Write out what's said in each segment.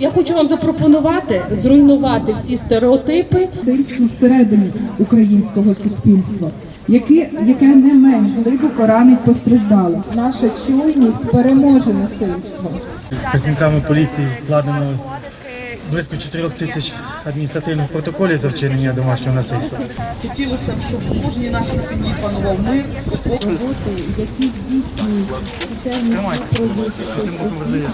Я хочу вам запропонувати зруйнувати всі стереотипи всередині українського суспільства, яке, яке не менш глибоко ранить постраждало. Наша чуйність переможе насильство. Працівниками поліції складено близько 4 тисяч адміністративних протоколів за вчинення домашнього насильства. Хотілося б, щоб в кожній нашій сім'ї панував мир, спокій. які здійснюють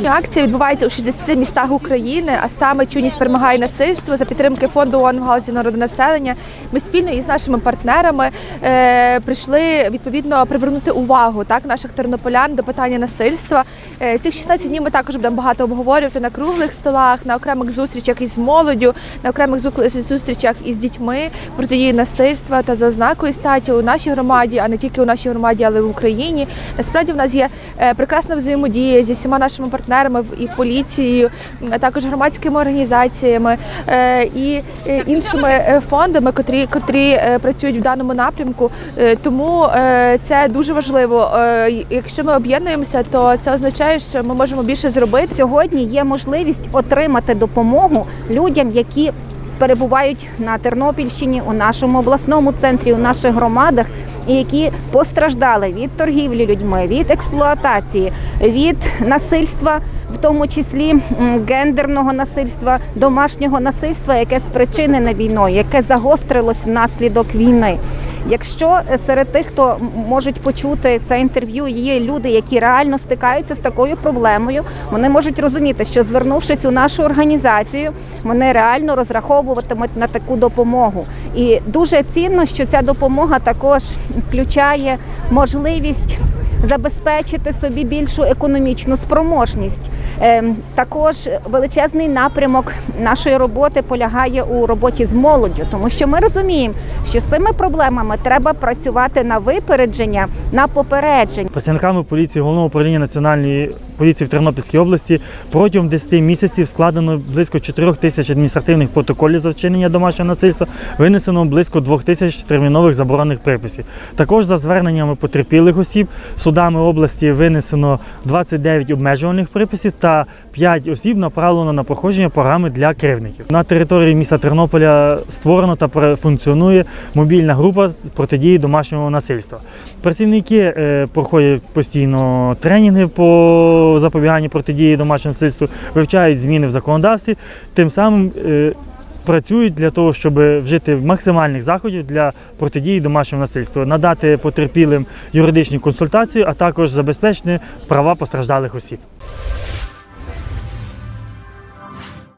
Акція відбувається у 60 містах України, а саме чуйність перемагає насильство за підтримки фонду ООН в галузі народонаселення. Ми спільно із нашими партнерами е, прийшли відповідно привернути увагу так наших тернополян до питання насильства. Е, цих 16 днів ми також будемо багато обговорювати на круглих столах, на окремих зустрічах із молоддю, на окремих зустрічах із дітьми протидії насильства та за ознакою статі у нашій громаді, а не тільки у нашій громаді, але й в Україні. Насправді в нас є е, прекрасна взаємодія зі всіма нашими партнерами і поліцією, а також громадськими організаціями е, і іншими фондами, котрі, котрі працюють в даному напрямку. Тому це дуже важливо. Якщо ми об'єднуємося, то це означає, що ми можемо більше зробити. сьогодні є можливість отримати допомогу людям, які перебувають на Тернопільщині, у нашому обласному центрі, у наших громадах, і які постраждали від торгівлі людьми, від експлуатації, від насильства, в тому числі гендерного насильства, домашнього насильства, яке спричинене війною, яке загострилось внаслідок війни. Якщо е, серед тих, хто можуть почути це інтерв'ю, є люди, які реально стикаються з такою проблемою, вони можуть розуміти, що звернувшись у нашу організацію, вони реально розраховуватимуть на таку допомогу. І дуже цінно, що ця допомога також включає можливість забезпечити собі більшу економічну спроможність. Ем, Також величезний напрямок нашої роботи полягає у роботі з молоддю, тому що ми розуміємо, що з цими проблемами треба працювати на випередження, на попередження. Працівниками поліції головного управління національної поліції в Тернопільській області протягом 10 місяців складено близько 4 тисяч адміністративних протоколів за вчинення домашнього насильства, винесено близько 2 тисяч термінових заборонених приписів. Також за зверненнями потерпілих осіб судами області винесено 29 обмежувальних приписів та 5 осіб направлено на проходження програми для кривників. На території міста Тернополя створено та функціонує мобільна група з протидії домашнього насильства. Працівники е, проходять постійно тренінги по запобіганню протидії домашнього насильству, вивчають зміни в законодавстві, тим самим е, працюють для того, щоб вжити максимальних заходів для протидії домашнього насильства, надати потерпілим юридичні консультації, а також забезпечити права постраждалих осіб.